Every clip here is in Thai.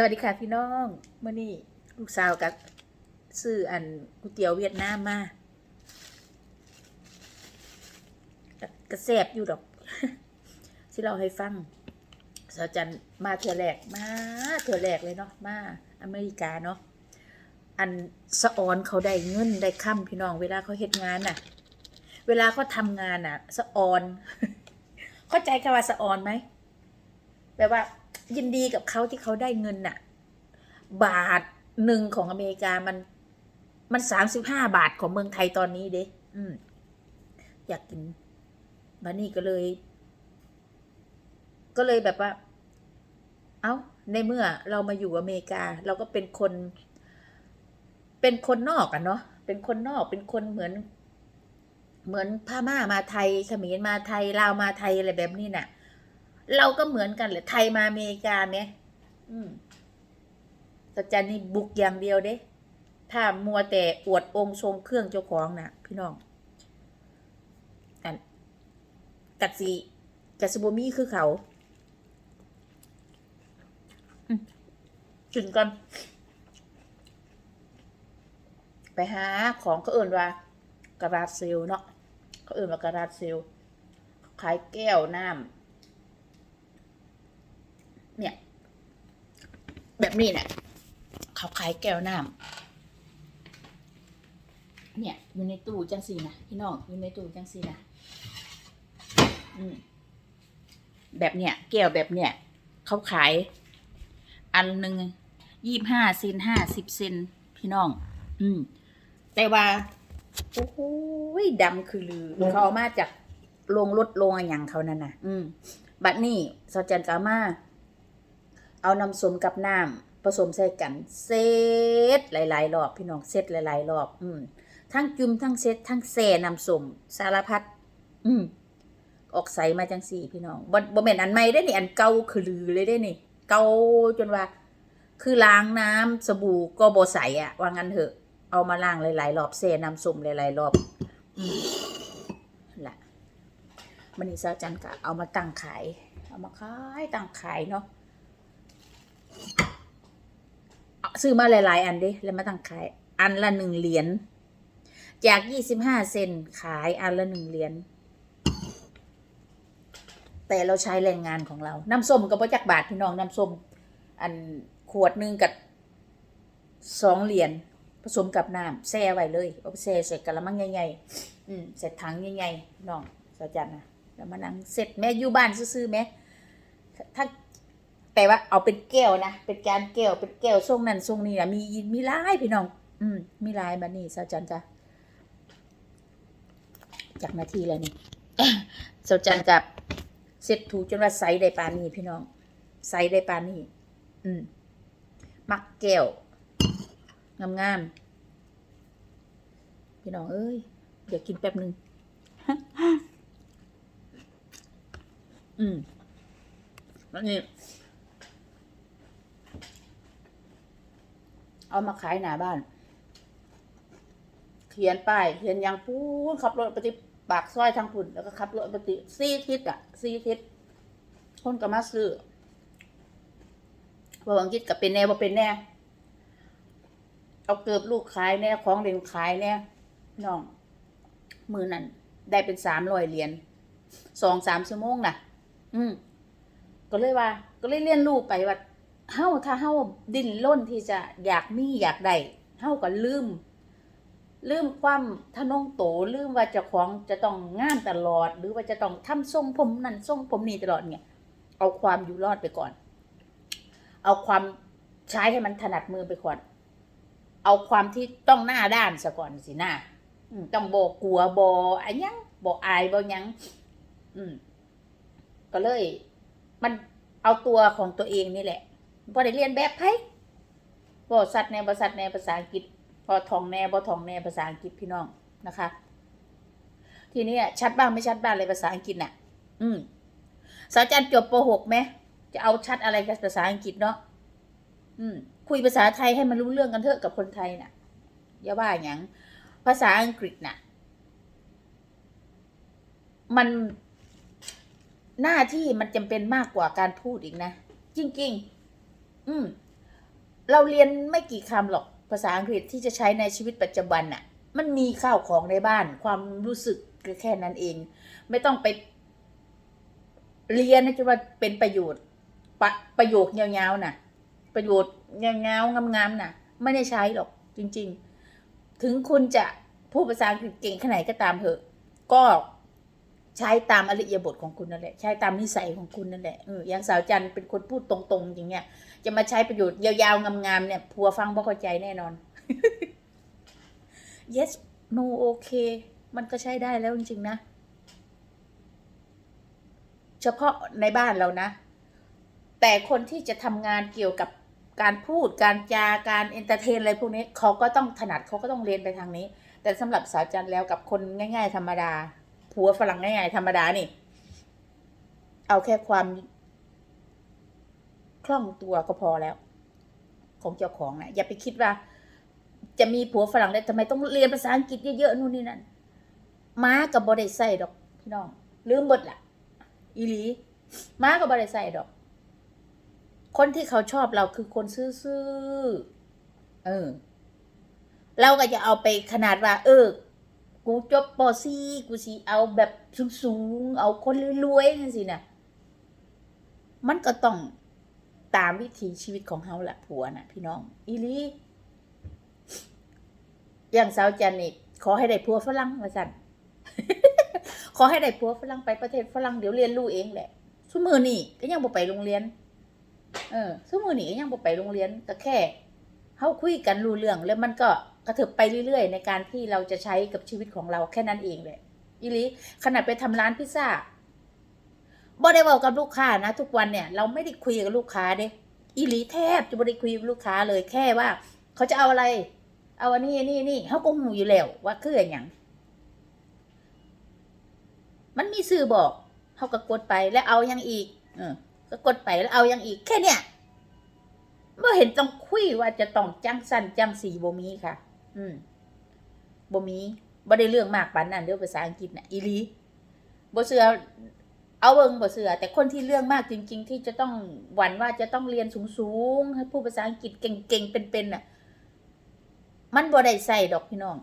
สวัสดีค่ะพี่น้องเมื่อนี้ลูกสาวกับซื้ออันก๋วยเตี๋ยวเวียดนามมากระแสบอยู่ดอก ที่เราให้ฟังสาวจันมาเถื่อแรกมาเถื่อแรกเลยเนาะมาอเมริกาเนาะอันสะออนเขาได้เงินได้ค่ำพี่น้อง เวลาเขาเฮ็ดงานน่ะ เวลาเขาทำงานน่ะ สะออน เข้าใจคำว่าสะออนไหมแปลว่า ยินดีกับเขาที่เขาได้เงินน่ะ บาทหนึ่งของอเมริกามัน มันสามสิบห้าบาทของเมืองไทยตอนนี้เด้อืม อยากกินบานี่ก็เลย ก็เลยแบบว่า เอา้า ในเมื่อเรามาอยู่อเมริกา เราก็เป็นคน เป็นคนนอกอะเนาะเป็นคนนอกเป็นคนเหมือน เหมือนพม่ามาไทยเขมรมาไทยลาวมาไทยอะไรแบบนี้น่ะ เราก็เหมือนกันแหละไทยมาอเมริกาเนี่ยอืมสัจจานี่บุกอย่างเดียวเด้ ถ้ามัวแต่อวดองค์ทรงเครื่องเจ้าของน่ะ พี่น้องกันกัดสีกัดสบมี่คือเขาอืมกินกัน ไปหาของเขาเอื่นว่ากระดาษเซลเนาะเขาเอื่นว่ากระดาษเซลขายแก้วน้ำ เนี่ย แบบนี้เนี่ยเขาขายแก้วน้ำเนี่ย อยู่ในตู้จังสีนะพี่น้องอยู่ในตู้จังสีนะอืมแบบเนี้ยแก้วแบบเนี้ยเขาขาย อันหนึ่งยี่ห้าเซนห้าสิบเซนพี่น้อง อืม แต่ว่าโอ้โหดำคือลือเขาเอามาจากโรงรถโรงอะไรอย่างเขานั่นน่ะ อืม บัดนี้สอจันกามา เอาน้ำส้มกับน้ำผสมใส่กันเซตหลายๆรอบพี่น้องเซตหลายๆรอบอืมทั้งจุ่มทั้งเซตทั้งแซ่น้ำส้มสารพัดอืมออกใสมาจังสี่พี่น้องบ่บ่แม่นอันใหม่ได้นี่อันเก่าคือลือเลยได้นี่เก่าจนว่า คือล้างน้ำสบู่ก็บ่ใสอะว่างั้นเถอะ เอามาล้างหลายๆรอบเซน้ำส้มหลายๆรอบอืมนั่นแหละมันนี้ซาจันกะเอามาตั้งขาย เอามาขายตั้งขายเนาะ ซื้อมาหลายๆ อันดิแล้วมาตั้งขาย อันละหนึ่งเหรียญจากยี่สิบห้าเซนขายอันละหนึ่งเหรียญแต่เราใช้แรงงานของเรา น้ำส้มก็บ่จักบาทพี่น้องน้ำส้มอันขวดหนึ่งกับสองเหรียญผสมกับน้ำแช่ไว้เลยเอาแช่ใส่กระมังใหญ่ๆอืมใส่ถังใหญ่ๆน้องสาจันนะแล้วมานั่งเสร็จแม่อยู่บ้านซื้อๆแม่ถ้า แต่ว่าเอาเป็นแก้วนะ เป็นการแก้ว เป็นแก้วทรงนั้นทรงนี้นะมีมีลายพี่น้อง อืม มีลายบันนี้สาจันจ้ะจากนาทีแล้วนี่สาจันกับเสร็จถูจนว่าใสได้ปานนี้พี่น้อง ใสได้ปานนี้ อืม มักแก้วงามๆพี่น้องเอ้ยเดี๋ยวกินแป๊บหนึ่งอืมแล้วนี่ เอามาขายหน้าบ้าน เขียนป้ายเขียนยางปูนขับรถปฏิปากซอยทางปุ่นแล้วก็ขับรถปฏิซีทิศอะซีทิศคนก็มาซื้อพอวังคิดกับเป็นแน่บ่เป็นแน่ เอาเกือบลูกขายแน่ของเล่นขายแน่น้อง มือนั่นได้เป็นสามร้อยเหรียญสองสามชั่วโมงน่ะ อืมก็เลยว่า ก็เลยเรียนรู้ไปว่า เฮาถ้าเฮาดิ้นร่นที่จะอยากมีอยากได้เฮาก็ลืม ลืมความทะนงโตลืมว่าเจ้าของจะต้องงานตลอด หรือว่าจะต้องทำทรงผมนั่นทรงผมนี่ตลอดเนี่ย เอาความอยู่รอดไปก่อน เอาความใช้ให้มันถนัดมือไปก่อน เอาความที่ต้องหน้าด้านซะก่อนสิหน้าต้องโบกลัวโบอันยังโบอายโบยัง อืม ก็เลย มันเอาตัวของตัวเองนี่แหละ พอได้เรียนแบบไพ่บอสัตว์แนวบสัตว์แนวภาษาอังกฤษพอทองแนวบอทองแนวภาษาอังกฤษพี่น้องนะคะ ทีนี้ชัดบ้างไม่ชัดบ้างเลยภาษาอังกฤษน่ะ อืมสาวจันจบป .6 ไหมจะเอาชัดอะไรกับภาษาอังกฤษเนาะอืม คุยภาษาไทยให้มันรู้เรื่องกันเถอะกับคนไทยน่ะ อย่าว่าอย่างภาษาอังกฤษน่ะ มันหน้าที่มันจำเป็นมากกว่าการพูดอีกนะ จริง ๆ อืม เราเรียนไม่กี่คำหรอกภาษาอังกฤษที่จะใช้ในชีวิตปัจจุบันน่ะมันมีข้าวของในบ้าน ความรู้สึกก็แค่นั้นเอง ไม่ต้องไป เรียนนะจะว่าเป็นประโยชน์ปะประโยคยาวๆน่ะ ประโยชน์ยาวๆงามๆน่ะ ไม่ได้ใช้หรอกจริง ๆ ถึงคุณจะพูดภาษาอังกฤษเก่งแค่ไหนก็ตามเถอะ ก็ ใช้ตามอริยบทของคุณนั่นแหละ ใช้ตามนิสัยของคุณนั่นแหละเอออย่างสาวจันเป็นคนพูดตรงๆ อย่างเงี้ย จะมาใช้ประโยชน์ยาวๆ งามๆ เนี่ยผัวฟังบ่เข้าใจแน่นอน yes no okay มันก็ใช้ได้แล้วจริงๆนะ เฉพาะในบ้านเรานะ แต่คนที่จะทำงานเกี่ยวกับการพูดการจาการเอนเตอร์เทนอะไรพวกนี้เขาก็ต้องถนัดเขาก็ต้องเรียนไปทางนี้ แต่สำหรับสาวจันแล้วกับคนง่าย ๆ ธรรมดา ผัวฝรั่งง่ายๆธรรมดานี่ เอาแค่ความคล่องตัวก็พอแล้ว ของเจ้าของนะอย่าไปคิดว่า จะมีผัวฝรั่งได้ทำไมต้องเรียนภาษาอังกฤษเยอะๆนู่นนี่นั่นม้ากับบอได้ใส่ดอกพี่น้องลืมเบดละอีหลีม้ากับบอได้ใส่ดอก คนที่เขาชอบเราคือคนซื่อๆเออเราก็จะเอาไปขนาดว่า เออ กูจบปอซีกูสิเอาแบบสูงๆ เอาคนรวยๆนั่นสินะมันก็ต้องตามวิถีชีวิตของเฮาแหละผัวน่ะพี่น้อง อีลีอย่างสาวจันนี่ขอให้ได้ผัวฝรั่งมาสั่นขอให้ได้ผัวฝรั่งไปประเทศฝรั่งเดี๋ยวเรียนรู้เองแหละซุมือนี่ก็ยังบ่ไปโรงเรียน เออซุมือนี่ก็ยังบ่ไปโรงเรียนก็แค่เฮาคุยกันรู้เรื่องแล้วมันก็ กระเถิบไปเรื่อยๆ ในการที่เราจะใช้กับชีวิตของเราแค่นั้นเองแหละอีลีขนาดไปทำร้านพิซซ่าบ่ได้บอกกับลูกค้านะ ทุกวันเนี่ยเราไม่ได้คุยกับลูกค้าเด้อีลีแทบจะบ่ได้คุยกับลูกค้าเลยแค่ว่า เขาจะเอาอะไร เอาอันนี้นี่นี่เขาก็หูอยู่แล้วว่าคืออย่างมันมีสื่อบอกเขาก็กดไปแล้วเอายังอีก เออ ก็กดไปแล้วเอายังอีกแค่เนี้ยเมื่อเห็นต้องคุยว่าจะต้องจังสั้นจังสีบ่มีค่ะ อืมบ่มีบ่ได้เรื่องมากปานนั้นเด้อภาษาอังกฤษน่ะอีหลีบ่เสือเอาเบิงบ่เสือแต่คนที่เรื่องมากจริง ๆ ที่จะต้องหวั่นว่าจะต้องเรียนสูงๆให้พูดภาษาอังกฤษเก่งๆเป็นๆน่ะ มันบ่ได้ใส่ดอกพี่น้อง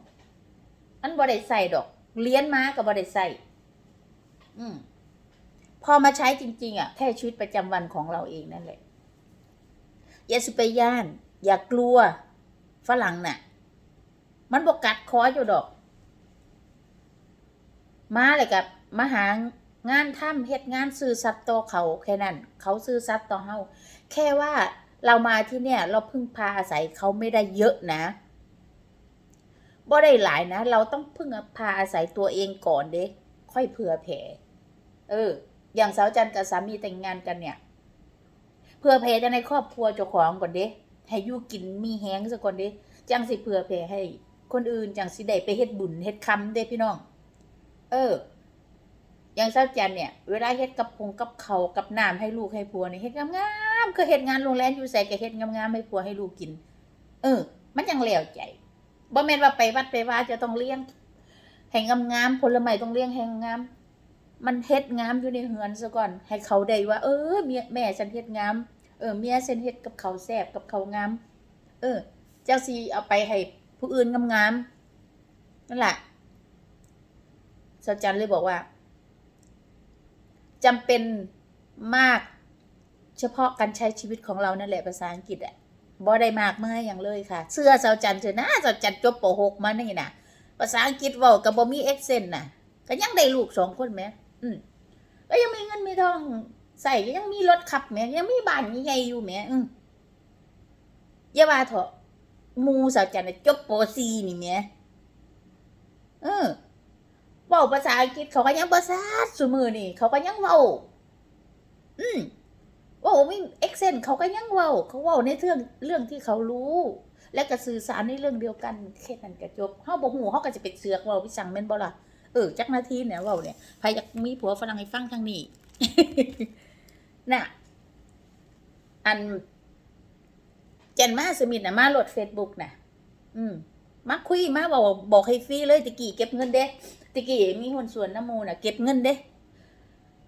มันบ่ได้ใส่ดอกเลี้ยนมาก็บ่ได้ใส่อืมพอมาใช้จริง ๆ อะ แค่ชีวิตประจำวันของเราเองนั่นแหละอย่าสุไปย่าน อย่ากลัวฝรั่งน่ะ มันบ่กัดคออยู่ดอก มาเลยกับมาหางานทำเฮ็ดงานซื้อสัตว์ต่อเขาแค่นั้น เขาซื้อสัตว์ต่อเฮาแค่ว่าเรามาที่เนี่ย เราพึ่งพาอาศัยเขาไม่ได้เยอะนะบ่ได้หลายนะ เราต้องพึ่งพาอาศัยตัวเองก่อนเด้ค่อยเผื่อแผ่เออ อย่างสาวจันทร์กับสามีแต่งงานกันเนี่ย เผื่อแผ่จะในครอบครัวเจ้าของก่อนเด้ให้อยู่กินมีแห้งซะก่อนเด้จังสิเผื่อแผ่ให้ คนอื่นจังสิได้ไปเฮ็ดบุญเฮ็ดคำเด้พี่น้อง เออ อย่างสาจันเนี่ย เวลาเฮ็ดกับพงกับเขากับน้ำให้ลูกให้ผัวนี่เฮ็ดงามๆคือเฮ็ดงานโรงแรมอยู่ใส่ก็เฮ็ดงามๆให้ผัวให้ลูกกิน เออ มันยังแล้วใจบ่แม่นว่าไปวัดไปว่าจะต้องเลี้ยงให้งามๆผลไม้ต้องเลี้ยงให้งามมันเฮ็ดงามอยู่ในเฮือนซะก่อน ให้เขาได้ว่า เออเมียแม่ฉันเฮ็ดงามเออเมียฉันเฮ็ดกับเขาแซ่บกับเขางามเออเจ้าสิเอาไปให้ ผู้อื่นงามๆนั่นแหละสาวจันเลยบอกว่าจำเป็นมากเฉพาะการใช้ชีวิตของเรานั่นแหละภาษาอังกฤษอะบ่ได้มากเมื่ออย่างเลยค่ะ เสื้อสาวจันเถอะนะสาวจันจบป .6 มานี่น่ะภาษาอังกฤษว้ากับบ่มีเอ็กเซนน่ะ ก็ยังได้ลูกสองคนแหมอืมก็ยังมีเงินมีทองใส่ก็ยังมีรถขับแหมยังมีบ้านใหญ่อยู่แหมอืมอย่าว่าเถอะ มูสาวจันทร์จบป .4 นี่แหมเออเว้าภาษาอังกฤษเขาก็ยังบ่ซัดซุมื้อนี่ เขาก็ยังเว้า อืมว่ามีเอ็กเซนเขาก็ยังเว้า เขาเว้าในเรื่องเรื่องที่เขารู้ และก็สื่อสารในเรื่องเดียวกันแค่นั้นก็จบเฮาบ่ฮู้เฮาก็จะไปเสือกเว้าวิสังแม่นบ่ล่ะเออจักนาทีเนี่ยเว้าเนี่ยใครอยากมีผัวฝรั่งให้ฟังทางนี้ น่ะ อัน เจนมาสมิธนะมาโหลด Facebook น่ะอืมมาคุยมาบอกบอกให้ฟรีเลยตะกี้เก็บเงินเด้ตะกี้มีหุ้นส่วนน้ำมูน่ะเก็บเงินเด้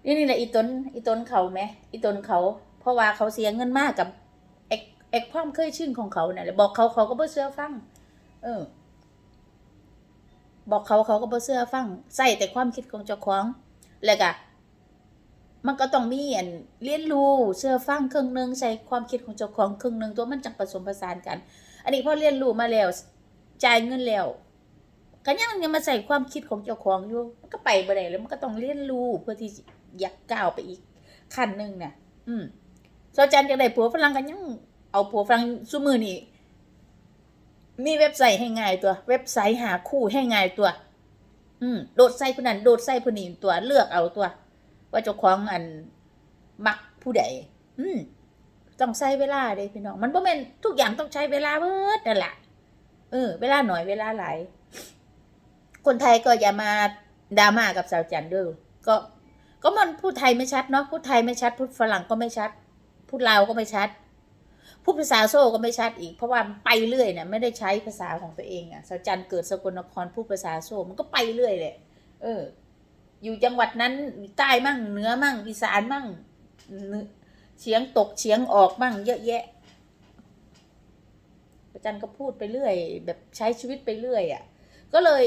นี่นี่แหละอีตนอีตนเขาไหมอีตนเขา เพราะว่าเขาเสียเงินมากกับไอ้เอกความเคยชินของเขาเนี่ยบอกเขาเขาก็เบ่เชื่อฟัง เออ บอกเขาเขาก็เบ่เชื่อฟังใส่แต่ความคิดของเจ้าของแล้วก็ มันก็ต้องมีอันเรียนรู้เชื่อฟังครึ่งหนึงใส่ความคิดของเจ้าของครึ่งหนึงตัวมันจังผสมผสานกัน อันนี้พอเรียนรู้มาแล้วจ่ายเงินแล้วก็ยังยังมาใส่ความคิดของเจ้าของอยู่มันก็ไปบ่ได้แล้วมันก็ต้องเรียนรู้เพื่อที่อยากก้าวไปอีกขั้นหนึงเนี่ยอืมสจันอยากได้ผัวฝรั่งก็ยังเอาผัวฝรั่งซุมือนี่มีเว็บไซต์ให้ง่ายตัว เว็บไซต์หาคู่ให้ง่ายตัว อืมโดดใส่ผู้นั้นโดดใส่ผู้นี้ตัวเลือกเอาตัว ว่าเจ้าของอันมักผู้ใดอืมต้องใช้เวลาเด้พี่น้อง มันบ่แม่นทุกอย่างต้องใช้เวลาเบิดนั่นแหละเออ เวลาหน่อยเวลาหลายคนไทยก็อย่ามาดราม่ากับสาวจันด้อก็ ก็มันพูดไทยไม่ชัดเนาะพูดไทยไม่ชัดพูดฝรั่งก็ไม่ชัดพูดลาวก็ไม่ชัดพูดภาษาโซ่ก็ไม่ชัดอีก เพราะว่าไปเรื่อยเนี่ยไม่ได้ใช้ภาษาของตัวเองอะสาวจันเกิดสกลนครพูดภาษาโซ่มันก็ไปเรื่อยแหละเออ อยู่จังหวัดนั้นใต้มั่งเหนือมั่งอีสานมั่งเฉียงตกเฉียงออกมั่งเยอะแยะอาจารย์ก็พูดไปเรื่อย แบบใช้ชีวิตไปเรื่อยอะ่ะ ก็เลย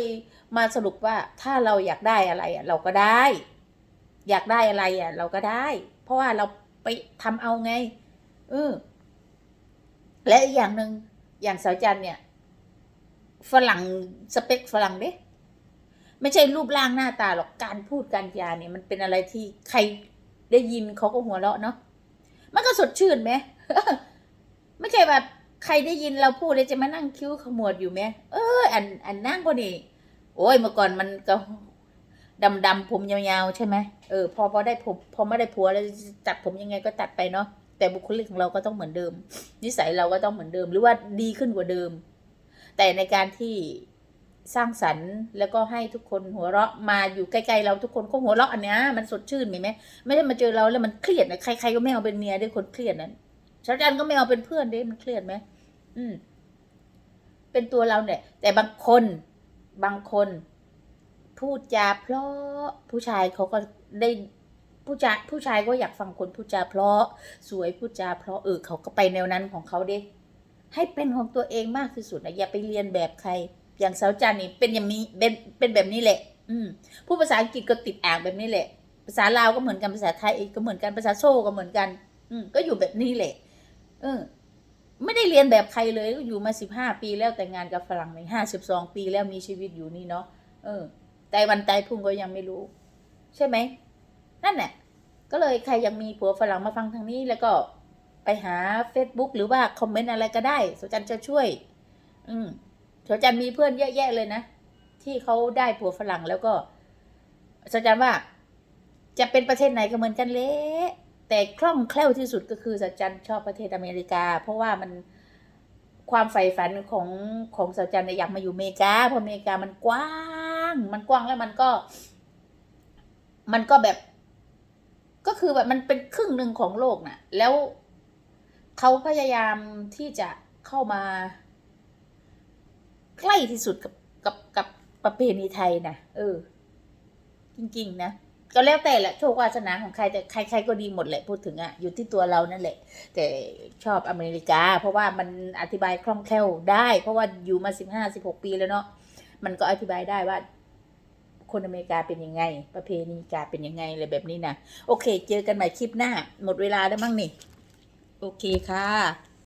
มาสรุปว่าถ้าเราอยากได้อะไรอะ่ะ เราก็ได้ อยากได้อะไรอะ่ะ เราก็ได้ เพราะว่าเราไปทำเอาไงเออและอีกอย่างหนึ่งอย่างสาวจันเนี่ย ฝรั่งสเปคฝรั่งเด้ ไม่ใช่รูปร่างหน้าตาหรอกการพูดการจาเนี่ยมันเป็นอะไรที่ใครได้ยินเขาก็หัวเราะเนาะมันก็สดชื่นไหมไม่ใช่ว่าใครได้ยินเราพูดเลยจะมานั่งคิ้วขมวดอยู่ไหมเอออันอันนั่งก็นี่โอ้ยเมื่อก่อนมันก็ดำดำผมยาวๆใช่ไหมเออพอพอได้ผมพอไม่ได้ผัวแล้วตัดผมยังไงก็ตัดไปเนาะแต่บุคลิกของเราก็ต้องเหมือนเดิม นิสัยเราก็ต้องเหมือนเดิม หรือว่าดีขึ้นกว่าเดิม แต่ในการที่ สร้างสรรค์แล้วก็ให้ทุกคนหัวเราะมาอยู่ใกล้ๆเราทุกคนก็หัวเราะอันเนี้ยมันสดชื่นมีไหมไม่ได้มาเจอเราแล้วมันเครียดนะใครๆก็ไม่เอาเป็นเมียด้วยคนเครียดนั้นชาวจันก็ไม่เอาเป็นเพื่อนด้วยมันเครียดไหมอืม เป็นตัวเราเนี่ย แต่บางคนบางคน พูดจาเพราะผู้ชายเขาก็ได้ผู้ชายผู้ชายก็อยากฟังคนพูดจาเพราะสวยพูดจาเพราะเออเขาก็ไปแนวนั้นของเขาเด้ให้เป็นของตัวเองมากที่สุดนะอย่าไปเรียนแบบใคร อย่างสาวจันนี่เป็นอย่างนี้เป็นเป็นแบบนี้แหละ อืมผู้ภาษาอังกฤษก็ติดอ่างแบบนี้แหละ ภาษาลาวก็เหมือนกันภาษาไทยก็เหมือนกันภาษาโซ่ก็เหมือนกัน อืมก็อยู่แบบนี้แหละ เออ ไม่ได้เรียนแบบใครเลยอยู่มาสิบห้าปีแล้วแต่งงานกับฝรั่งในห้าสิบสองปีแล้วมีชีวิตอยู่นี่เนาะเออแต่วันตายพุ่งก็ยังไม่รู้ ใช่ไหมนั่นแหละก็เลยใครยังมีผัวฝรั่งมาฟังทางนี้แล้วก็ไปหา Facebook หรือว่าคอมเมนต์อะไรก็ได้สจันจะช่วย อืม สจันมีเพื่อนเยอะแยะเลยนะ ที่เขาได้ผัวฝรั่งแล้วก็สจันว่า จะเป็นประเทศไหนก็เหมือนกันเละแต่คล่องแคล่วที่สุดก็คือสจันชอบประเทศอเมริกา เพราะว่ามันความใฝ่ฝันของของสจันเนี่ยอยากมาอยู่อเมริกาเพราะอเมริกามันกว้าง มันกว้างแล้วมันก็ มันก็แบบ ก็คือแบบมันเป็นครึ่งหนึ่งของโลกน่ะ แล้วเขาพยายามที่จะเข้ามา ใกล้ที่สุดกับกับกับประเพณีไทยนะเออ จริง ๆ นะก็แล้วแต่แหละโชควาสนาของใครแต่ใครๆก็ดีหมดแหละพูดถึงอะอยู่ที่ตัวเรานั่นแหละ แต่ชอบอเมริกา เพราะว่ามันอธิบายคล่องแคล่วได้ เพราะว่าอยู่มาสิบห้าสิบหกปีแล้วเนาะมันก็อธิบายได้ว่า คนอเมริกาเป็นยังไง ประเพณีกาเป็นยังไงอะไรแบบนี้นะโอเค เจอกันใหม่คลิปหน้า หมดเวลาแล้วมั้งนี่ โอเคค่ะ